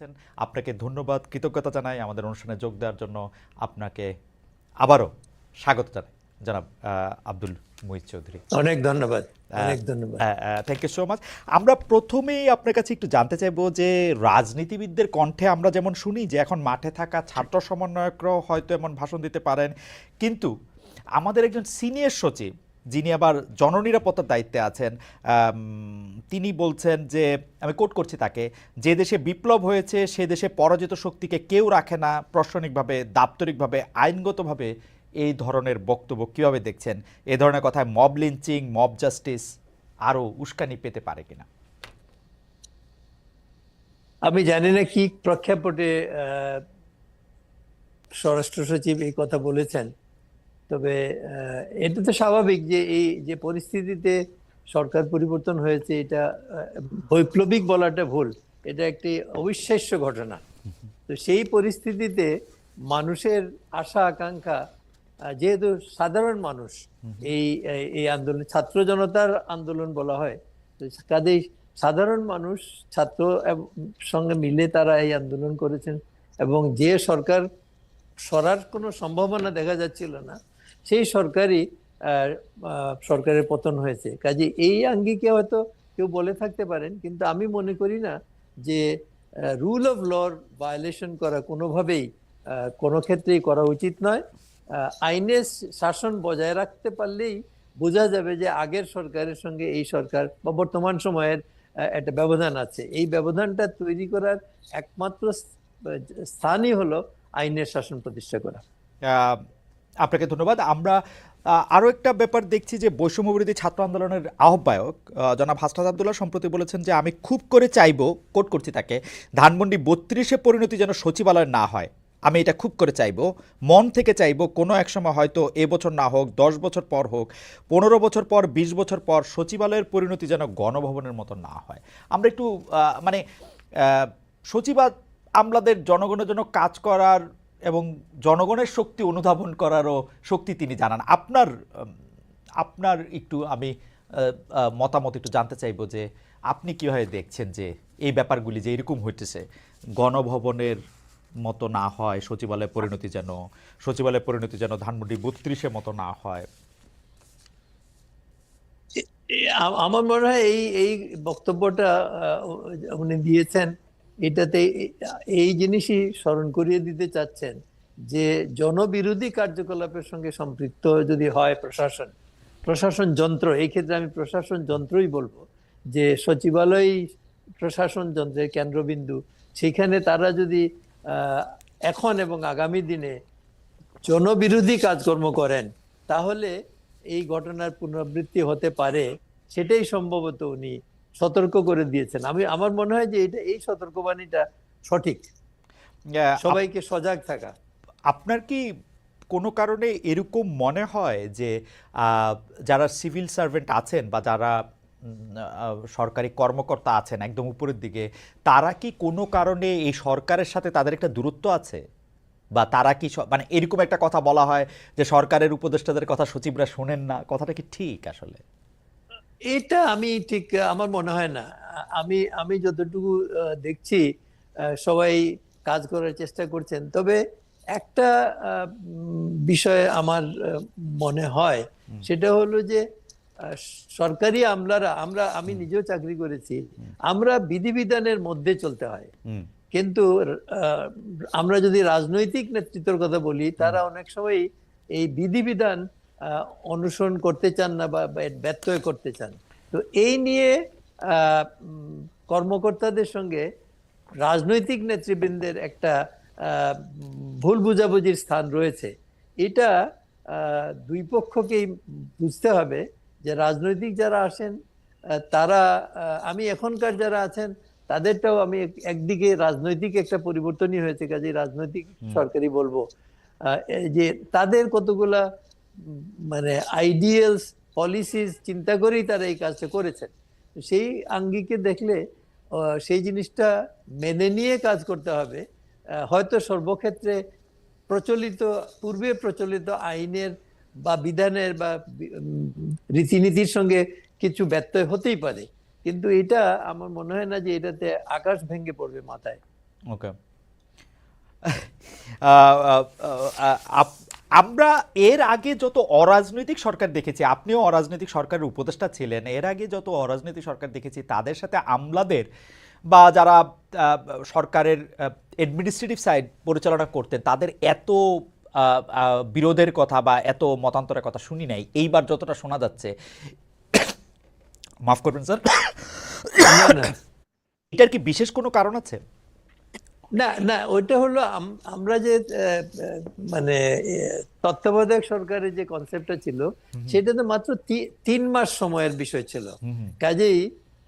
এসেছেন আপনাকে ধন্যবাদ কৃতজ্ঞতা জানাই। আমাদের অনুষ্ঠানে যোগ দেওয়ার জন্য আপনাকে আবারও স্বাগত জানাই। জনাব আব্দুল মুহিত চৌধুরী। অনেক ধন্যবাদ অনেক ধন্যবাদ। থ্যাংক ইউ সো মাচ আমরা প্রথমেই আপনার কাছে একটু জানতে চাইব যে রাজনীতিবিদদের কণ্ঠে আমরা যেমন শুনি যে এখন মাঠে থাকা ছাত্র সমন্বয়করাও হয়তো এমন ভাষণ দিতে পারেন। কিন্তু আমাদের একজন সিনিয়র সচিব যিনি আবার জননিরাপত্তার দায়িত্বে আছেন তিনি বলছেন যে, আমি কোট করছি তাকে, যে দেশে বিপ্লব হয়েছে, সে দেশে পরাজিত শক্তিকে কেউ রাখে না। প্রশাসনিকভাবে, দাপ্তরিকভাবে, আইনগতভাবে এই ধরনের বক্তব্য কীভাবে দেখছেন? এ ধরনের কথায় মব লিঞ্চিং মব জাস্টিস আরও উস্কানি পেতে পারে কিনা? আমি জানি না কি প্রেক্ষাপটে স্বরাষ্ট্র সচিব এই কথা বলেছেন। তবে এটা তো স্বাভাবিক যে এই যে পরিস্থিতিতে সরকার পরিবর্তন হয়েছে, এটা বৈপ্লবিক বলাটা ভুল। এটা একটি অবিশ্বাস্য ঘটনা। তো সেই পরিস্থিতিতে মানুষের আশা, আকাঙ্ক্ষা যেহেতু সাধারণ মানুষ, এই, এই- আন্দোলন, ছাত্র জনতার আন্দোলন বলা হয়, তো কাজেই সাধারণ মানুষ, ছাত্র সঙ্গে মিলে তারা এই আন্দোলন করেছেন এবং যে সরকার সরার কোনো সম্ভাবনা দেখা যাচ্ছিল না সেই সরকারই সরকারের পতন হয়েছে। কাজে এই আঙ্গিকে হয়তো কেউ বলে থাকতে পারেন, কিন্তু আমি মনে করি না যে রুল অফ লর ভায়োলেশন করা কোনোভাবেই কোনো ক্ষেত্রেই করা উচিত নয়। আইনের শাসন বজায় রাখতে পারলেই বোঝা যাবে যে আগের সরকারের সঙ্গে এই সরকার বা বর্তমান সময়ের একটা ব্যবধান আছে। এই ব্যবধানটা তৈরি করার একমাত্র স্থানই হলো আইনের শাসন প্রতিষ্ঠা করা। আপনাকে ধন্যবাদ। আমরা আরও একটা ব্যাপার দেখছি যে বৈষম্যবিরোধী ছাত্র আন্দোলনের আহ্বায়ক আহ, জনাব হাসনাত আবদুল্লাহ সম্প্রতি বলেছেন যে আমি খুব করে চাইব কোট করছি তাকে ধানমন্ডি বত্রিশে পরিণতি যেন সচিবালয় না হয়। আমি এটা খুব করে চাইব মন থেকে চাইব কোনো এক সময় হয়তো এবছর না হোক দশ বছর পর হোক পনেরো বছর পর বিশ বছর পর সচিবালয়ের পরিণতি যেন গণভবনের মতো না হয়। আমরা একটু মানে সচিবা আমলাদের জনগণের জন্য কাজ করার এবং জনগণের শক্তি অনুধাবন করারও শক্তি তিনি জানান। আপনার আপনার একটু আমি মতামত একটু জানতে চাইব যে আপনি কীভাবে দেখছেন যে এই ব্যাপারগুলি যে এরকম হইতেছে, গণভবনের মতো না হয় সচিবালয়ের পরিণতি যেন সচিবালয়ের পরিণতি যেন ধানমন্ডি বত্রিশের মতো না হয়? আমার মনে হয় এই এই বক্তব্যটা উনি দিয়েছেন এটাতে এই জিনিসই স্মরণ করিয়ে দিতে চাচ্ছেন যে জনবিরোধী কার্যকলাপের সঙ্গে সম্পৃক্ত যদি হয় প্রশাসন প্রশাসন যন্ত্র, এই ক্ষেত্রে আমি প্রশাসন যন্ত্রই বলব যে সচিবালয় প্রশাসন যন্ত্রের কেন্দ্রবিন্দু, সেখানে তারা যদি এখন এবং আগামী দিনে জনবিরোধী কাজকর্ম করেন, তাহলে এই ঘটনার পুনরাবৃত্তি হতে পারে, সেটাই সম্ভবত উনি সতর্ক করে দিয়েছেন। আমি আমার মনে হয় যে এটা এই সতর্কবাণীটা সঠিক। সবাইকে সজাগ থাকা। আপনার কি কোনো কারণে এরকম মনে হয় যে যারা সিভিল সার্ভেন্ট আছেন বা যারা সরকারি কর্মকর্তা আছেন একদম উপরের দিকে তারা কি কোনো কারণে এই সরকারের সাথে তাদের একটা দূরত্ব আছে? বা তারা কি মানে এরকম একটা কথা বলা হয় যে সরকারের উপদেষ্টাদের কথা সচিবরা শোনেন না? কথাটা কি ঠিক আসলে? এটা আমি ঠিক আমার মনে হয় না। আমি আমি যতটুকু দেখছি সবাই কাজ করার চেষ্টা করছেন। তবে একটা বিষয় আমার মনে হয় সেটা হলো যে সরকারি আমলারা আমরা আমি নিজেও চাকরি করেছি আমরা বিধিবিধানের মধ্যে চলতে হয়। কিন্তু আমরা যদি রাজনৈতিক নেতৃত্বের কথা বলি তারা অনেক সময় এই বিধিবিধান অনুসরণ করতে চান না বা বা ব্যত্যয় করতে চান। তো এই নিয়ে কর্মকর্তাদের সঙ্গে রাজনৈতিক নেতৃবৃন্দের একটা ভুল বুঝাবুঝির স্থান রয়েছে। এটা দুই পক্ষকেই বুঝতে হবে যে রাজনৈতিক যারা আসেন তারা আমি এখনকার যারা আছেন তাদেরটাও আমি এক- একদিকে রাজনৈতিক একটা পরিবর্তনই হয়েছে কাজে রাজনৈতিক সরকারি বলব। যে তাদের কতগুলা মানে আইডিয়ালস পলিসিস চিন্তা করেই তারা এই কাজটা করেছেন। সেই আঙ্গিকে দেখলে সেই জিনিসটা মেনে নিয়ে কাজ করতে হবে। হয়তো সর্বক্ষেত্রে প্রচলিত, পূর্বে প্রচলিত আইনের বা বিধানের বা রীতিনীতির সঙ্গে কিছু ব্যত্যয় হতেই পারে। কিন্তু এটা আমার মনে হয় না যে এটাতে আকাশ ভেঙে পড়বে মাথায়। ওকে আমরা এর আগে যত অরাজনৈতিক সরকার দেখেছি আপনিও অরাজনৈতিক সরকারের উপদেষ্টা ছিলেন এর আগে যত অরাজনৈতিক সরকার দেখেছি তাদের সাথে আমলাদের বা যারা সরকারের অ্যাডমিনিস্ট্রেটিভ সাইড পরিচালনা করতেন তাদের এত বিরোধের কথা বা এত মতান্তরের কথা শুনি নাই। এইবার যতটা শোনা যাচ্ছে মাফ করবেন স্যার। এটার কি বিশেষ কোনো কারণ আছে? না না ওইটা হলো আমরা যে মানে তত্ত্বাবধায়ক সরকারের যে কনসেপ্টটা ছিল সেটা তো মাত্র তিন মাস সময়ের বিষয় ছিল। কাজেই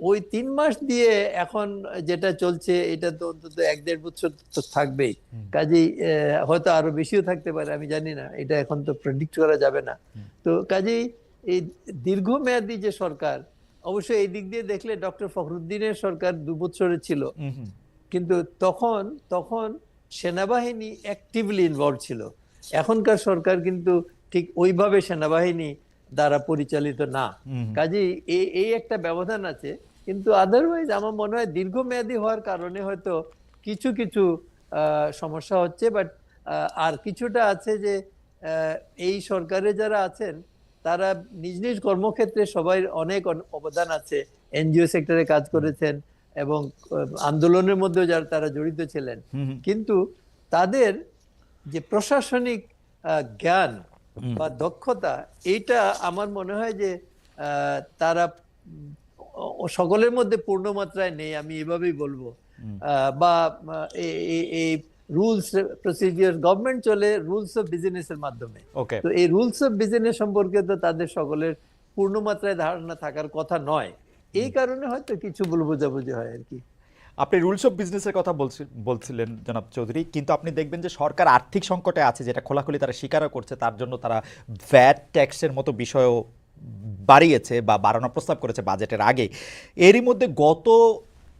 ওই তিন মাস দিয়ে এখন যেটা চলছে এটা তো অন্তত এক দেড় বছর তো থাকবেই। কাজেই আহ, হয়তো আরও বেশিও থাকতে পারে আমি জানি না। এটা এখন তো প্রেডিক্ট করা যাবে না। তো কাজেই এই দীর্ঘমেয়াদী যে সরকার অবশ্যই এই দিক দিয়ে দেখলে ডক্টর ফখরুদ্দিনের সরকার দু বছরের ছিল। কিন্তু তখন তখন সেনাবাহিনী অ্যাক্টিভলি ইনভলভ ছিল। এখনকার সরকার কিন্তু ঠিক ওইভাবে সেনাবাহিনী দ্বারা পরিচালিত না। কাজেই এই এই একটা ব্যবধান আছে কিন্তু আদারওয়াইজ আমার মনে হয় দীর্ঘমেয়াদী হওয়ার কারণে হয়তো কিছু কিছু সমস্যা হচ্ছে বাট আর কিছুটা আছে যে এই সরকারে যারা আছেন তারা নিজ নিজ কর্মক্ষেত্রে সবাই অনেক অবদান আছে। এনজিও সেক্টরে কাজ করেছেন এবং আন্দোলনের মধ্যেও যারা তারা জড়িত ছিলেন। কিন্তু তাদের যে প্রশাসনিক জ্ঞান বা দক্ষতা এইটা আমার মনে হয় যে তারা সকলের মধ্যে পূর্ণ মাত্রায় নেই আমি এভাবেই বলব। আহ, বা এই রুলস প্রসিডিওর গভর্নমেন্ট চলে রুলস অফ বিজনেসের মাধ্যমে। ওকে। তো এই রুলস অফ বিজনেস সম্পর্কে তো তাদের সকলের পূর্ণ মাত্রায় ধারণা থাকার কথা নয়। এই কারণে হয়তো কিছু ভুল বোঝাবুঝি হয় আর কি। আপনি রুলস অফ বিজনেসের কথা বলছি- বলছিলেন জনাব চৌধুরী, কিন্তু আপনি দেখবেন যে সরকার আর্থিক সংকটে আছে, যেটা খোলাখুলি তারা স্বীকারও করছে, তার জন্য তারা ভ্যাট ট্যাক্সের মতো বিষয়ও বাড়িয়েছে বা বাড়ানোর প্রস্তাব করেছে বাজেটের আগে। এরই মধ্যে গত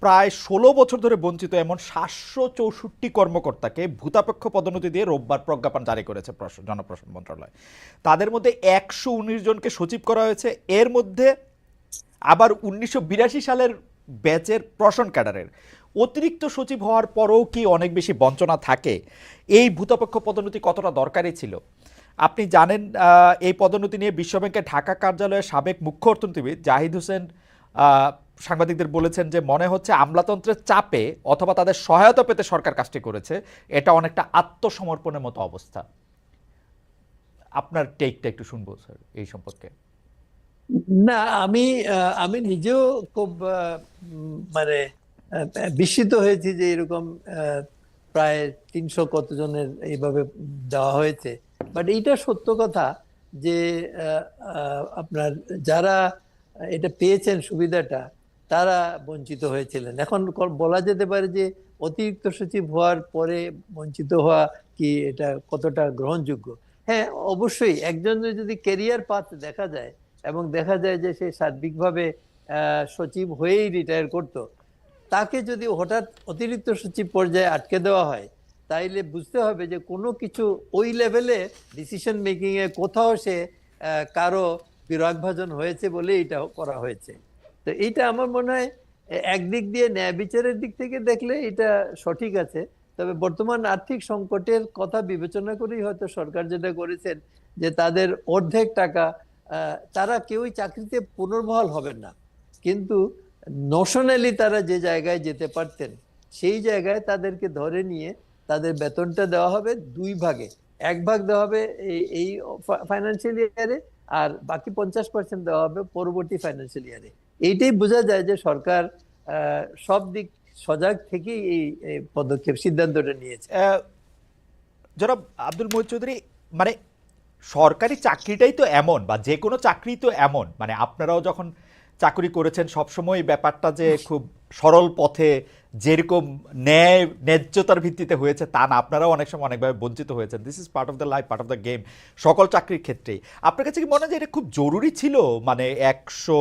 প্রায় ষোলো বছর ধরে বঞ্চিত এমন সাতশো চৌষট্টি কর্মকর্তাকে ভূতাপেক্ষ পদোন্নতি দিয়ে রোববার প্রজ্ঞাপন জারি করেছে প্রশ- জনপ্রশাসন মন্ত্রণালয়। তাদের মধ্যে একশো উনিশ জনকে সচিব করা হয়েছে। এর মধ্যে আবার উনিশশো বিরাশি সালের ব্যাচের প্রশন ক্যাডারের। অতিরিক্ত সচিব হওয়ার পরেও কি অনেক বেশি বঞ্চনা থাকে? এই ভূতপক্ষ পদোন্নতি কতটা দরকারি ছিল? আপনি জানেন এই পদোন্নতি নিয়ে বিশ্বব্যাংকের ঢাকা কার্যালয়ের সাবেক মুখ্য অর্থনীতিবিদ জাহিদ হোসেন সাংবাদিকদের বলেছেন যে মনে হচ্ছে আমলাতন্ত্রের চাপে অথবা তাদের সহায়তা পেতে সরকার কাজটি করেছে, এটা অনেকটা আত্মসমর্পণের মতো অবস্থা। আপনার টেকটা একটু শুনব স্যার এই সম্পর্কে। না, আমি আমি নিজেও খুব মানে বিস্মিত হয়েছি যে এরকম প্রায় তিনশো কতজনের এইভাবে দেওয়া হয়েছে। বাট এইটা সত্য কথা যে আপনার যারা এটা পেয়েছেন সুবিধাটা, তারা বঞ্চিত হয়েছিলেন। এখন বলা যেতে পারে যে অতিরিক্ত সচিব হওয়ার পরে বঞ্চিত হওয়া কি এটা কতটা গ্রহণযোগ্য? হ্যাঁ অবশ্যই। একজনের যদি ক্যারিয়ার পাথ দেখা যায় এবং দেখা যায় যে সে সার্বিকভাবে সচিব হয়েই রিটায়ার করত। তাকে যদি হঠাৎ অতিরিক্ত সচিব পর্যায়ে আটকে দেওয়া হয়, তাইলে বুঝতে হবে যে কোনো কিছু ওই লেভেলে ডিসিশন মেকিংয়ে কোথাও সে কারও বিরাগভাজন হয়েছে বলে এটা করা হয়েছে। তো এইটা আমার মনে হয় একদিক দিয়ে ন্যায় বিচারের দিক থেকে দেখলে এটা সঠিক আছে। তবে বর্তমান আর্থিক সংকটের কথা বিবেচনা করেই হয়তো সরকার যেটা করেছেন, যে তাদের অর্ধেক টাকা তারা কেউই চাকরিতে পুনর্বহাল হবেন না। কিন্তু নোশনালি তারা যে জায়গায় যেতে পারতেন, সেই জায়গায় তাদেরকে ধরে নিয়ে তাদের বেতনটা দেওয়া হবে দুই ভাগে। এক ভাগ দেওয়া হবে এই- ফাইন্যান্সিয়াল ইয়ারে আর বাকি পঞ্চাশ পার্সেন্ট দেওয়া হবে পরবর্তী ফাইন্যান্সিয়াল ইয়ারে এইটাই বোঝা যায় যে সরকার সব দিক সজাগ থেকেই এই পদক্ষেপ সিদ্ধান্তটা নিয়েছে। জনাব আব্দুল মহিদ চৌধুরী মানে সরকারি চাকরিটাই তো এমন বা যে কোনো চাকরি তো এমন। মানে আপনারাও যখন চাকরি করেছেন সবসময় ব্যাপারটা যে খুব সরল পথে যেরকম ন্যায় ন্যায্যতার ভিত্তিতে হয়েছে তা না আপনারাও অনেক সময় অনেকভাবে বঞ্চিত হয়েছেন। This is part of the life part of the game সকল চাকরির ক্ষেত্রেই। আপনার কাছে কি মনে হয় যে এটা খুব জরুরি ছিল? মানে একশো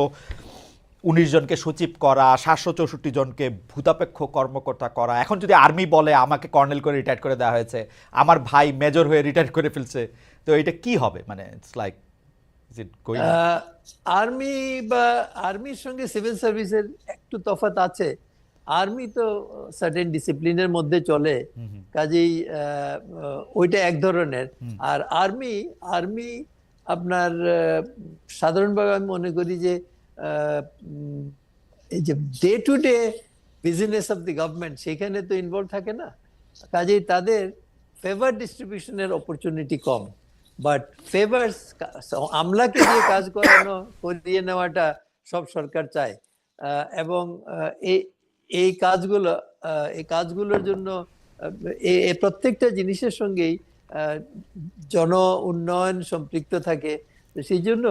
উনিশ জনকে সচিব করা সাতশো চৌষট্টি জনকে ভূতাপেক্ষ কর্মকর্তা করা এখন যদি আর্মি বলে আমাকে কর্নেল করে রিটায়ার করে দেওয়া হয়েছে আমার ভাই মেজর হয়ে রিটায়ার করে ফেলছে তো এটা কি হবে? মানে ইটস লাইক আর্মি বা আর্মির সঙ্গে সিভিল সার্ভিসের একটু তফাৎ আছে। আর্মি তো সার্টেন ডিসিপ্লিনের মধ্যে চলে। কাজেই ওইটা এক ধরনের। আর আর্মি আর্মি আপনার সাধারণভাবে আমি মনে করি যে এই যে day to day business of the government সেখানে তো ইনভলভ থাকে না। কাজেই তাদের ফেভার ডিস্ট্রিবিউশনের অপরচুনিটি কম। বাট ফেভার্স আমলাকে দিয়ে কাজ করানো, করিয়ে নেওয়াটা সব সরকার চায়। এবং এই কাজগুলো এই কাজগুলোর জন্য প্রত্যেকটা জিনিসের সঙ্গেই জন উন্নয়ন সম্পৃক্ত থাকে। সেই জন্য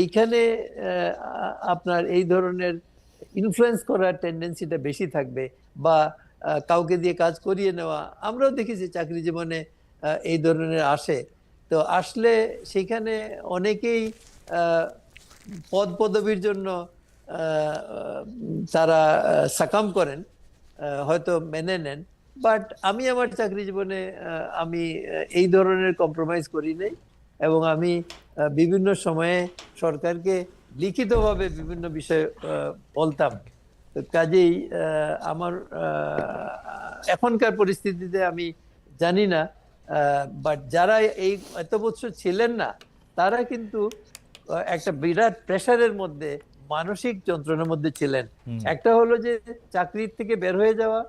এইখানে আপনার এই ধরনের ইনফ্লুয়েন্স করার টেন্ডেন্সিটা বেশি থাকবে বা কাউকে দিয়ে কাজ করিয়ে নেওয়া। আমরাও দেখেছি চাকরি জীবনে এই ধরনের আসে। তো আসলে সেখানে অনেকেই পদ পদবীর জন্য তারা সাকাম করেন হয়তো মেনে নেন। বাট আমি আমার চাকরি জীবনে আমি এই ধরনের কম্প্রোমাইজ করি নাই এবং আমি বিভিন্ন সময়ে সরকারকে লিখিতভাবে বিভিন্ন বিষয়ে বলতাম। তো কাজেই আমার এখনকার পরিস্থিতিতে আমি জানি না বাট যারা এই এত বছর ছিলেন না তারা কিন্তু একটা বিরাট প্রেশারের মধ্যে মানসিক যন্ত্রণার মধ্যে ছিলেন। একটা হলো যে চাকরির থেকে বের হয়ে যাওয়া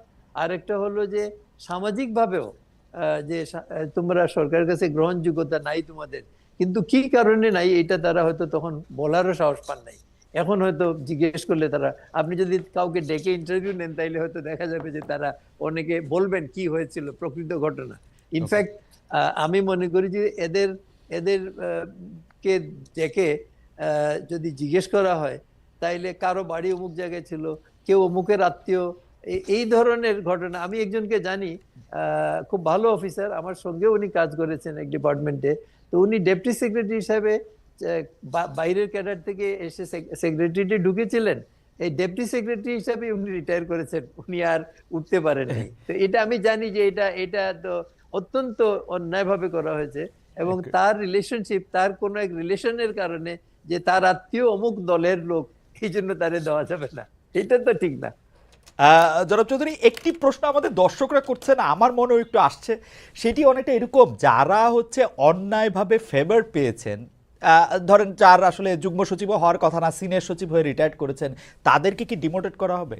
আর একটা হলো যে সামাজিক ভাবেও যে তোমরা সরকারের কাছে গ্রহণযোগ্যতা নাই তোমাদের। কিন্তু কি কারণে নাই এটা তারা হয়তো তখন বলারও সাহস পান নাই। এখন হয়তো জিজ্ঞেস করলে তারা আপনি যদি কাউকে ডেকে ইন্টারভিউ নেন তাইলে হয়তো দেখা যাবে যে তারা অনেকে বলবেন কি হয়েছিল প্রকৃত ঘটনা। ইনফ্যাক্ট আমি মনে করি যে এদের এদের কে ডেকে যদি জিজ্ঞেস করা হয় তাইলে কারও বাড়ি অমুক জায়গায় ছিল কেউ অমুকের আত্মীয় এই- ধরনের ঘটনা আমি একজনকে জানি খুব ভালো অফিসার আমার সঙ্গে উনি কাজ করেছেন এক ডিপার্টমেন্টে তো উনি ডেপুটি সেক্রেটারি হিসাবে বাইরের ক্যাডার থেকে এসে সেক্রেটারিতে ঢুকেছিলেন এই ডেপুটি সেক্রেটারি হিসাবে উনি রিটায়ার করেছেন উনি আর উঠতে পারেননি। তো এটা আমি জানি যে এটা এটা তো অত্যন্ত অন্যায়ভাবে করা হয়েছে এবং তার রিলেশনশিপ তার কোনো এক রিলেশনের কারণে যে তার আত্মীয় অমুক দলের লোক এই জন্য তারে দেওয়া যাবে না। এটা তো ঠিক না। জনাব চৌধুরী একটি প্রশ্ন আমাদের দর্শকরা করছেন আমার মনেও একটু আসছে। সেটি অনেকটা এরকম যারা হচ্ছে অন্যায়ভাবে ফেভার পেয়েছেন ধরেন যার আসলে যুগ্ম সচিব হওয়ার কথা না সিনিয়র সচিব হয়ে রিটায়ার্ড করেছেন তাদেরকে কি ডিমোটেট করা হবে?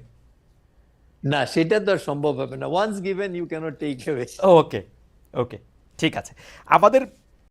না সেটা তো আর সম্ভব হবে না। Once given you can't take away okay okay ঠিক আছে। আমাদের